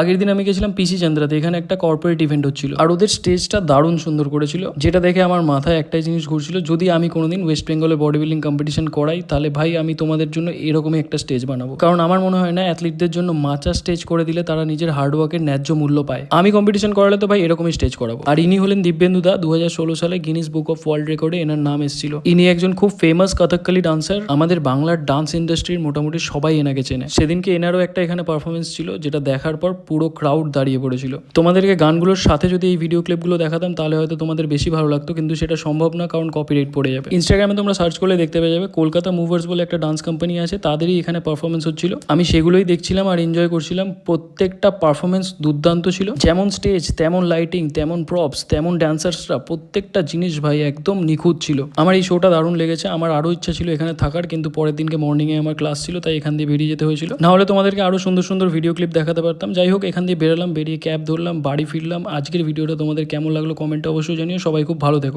আগের দিন আমি গেছিলাম পিসি চন্দ্রাতে এখানে একটা কর্পোরেট ইভেন্ট হচ্ছিল। আর ওদের স্টেজটা দারুণ সুন্দর করেছিল, যেটা দেখে আমার মাথায় একটাই জিনিস ঘুরছিল, যদি আমি কোনোদিন ওয়েস্ট বেঙ্গলে বডি বিল্ডিং কম্পিটিশন করাই, তাহলে ভাই আমি তোমাদের জন্য এরকমই একটা স্টেজ বানাবো। কারণ আমার মনে হয় না অ্যাথলিটদের জন্য মাচা স্টেজ করে দিলে তারা নিজের হার্ডওয়ার্কের ন্যায্য মূল্য পায়। আমি কম্পিটিশন করালে তো ভাই এরকমই স্টেজ করাবো। আর ইনি হলেন দিব্যেন্দু দা দু হাজার ষোলো সালে গিনিস বুক অফ ওয়ার্ল্ড রেকর্ডে এনার নাম এসেছিল। ইনি একজন খুব ফেমাস কথকলি ডান্সার আমাদের বাংলার ডান্স ইন্ডাস্ট্রির মোটামুটি সবাই এনাকে চেনে। সেদিনকে এনারও একটা এখানে পারফরমেন্স ছিল, যেটা দেখার পর পুরো ক্রাউড দাঁড়িয়ে পড়েছিল। তোমাদেরকে গানগুলোর সাথে যদি এই ভিডিও ক্লিপগুলো দেখাতাম, তাহলে হয়তো তোমাদের বেশি ভালো লাগতো, কিন্তু সেটা সম্ভব না, কারণ কপিরাইট পড়ে যাবে। ইনস্টাগ্রামে তোমরা সার্চ করলে দেখতে পেয়ে যাবে, কলকাতা মুভার্স বলে একটা ডান্স কোম্পানি আছে, তাদেরই এখানে পারফরমেন্স হচ্ছিল। আমি সেগুলোই দেখছিলাম আর এনজয় করছিলাম, প্রত্যেকটা পারফরমেন্স দুর্দান্ত ছিল। যেমন স্টেজ তেমন লাইটিং তেমন প্রপস তেমন ড্যান্সার্সরা প্রত্যেকটা জিনিস ভাই একদম নিখুঁত ছিল। আমার এই শোটা দারুণ লেগেছে, আমার আরও ইচ্ছা ছিল এখানে থাকার, কিন্তু পরের দিনকে মর্নিংয়ে আমার ক্লাস ছিল, তাই এখান দিয়ে বেরিয়ে যেতে হয়েছিল। না হলে তোমাদেরকে আরও সুন্দর সুন্দর ভিডিও ক্লিপ দেখাতে পারতাম। যাই হোক, এখান দিয়ে বেরোলাম, বেরিয়ে ক্যাব ধরলাম, বাড়ি ফিরলাম। আজকের ভিডিওটা তোমাদের কেমন লাগল কমেন্টে অবশ্যই জানিও। সবাই খুব ভালো থেকো।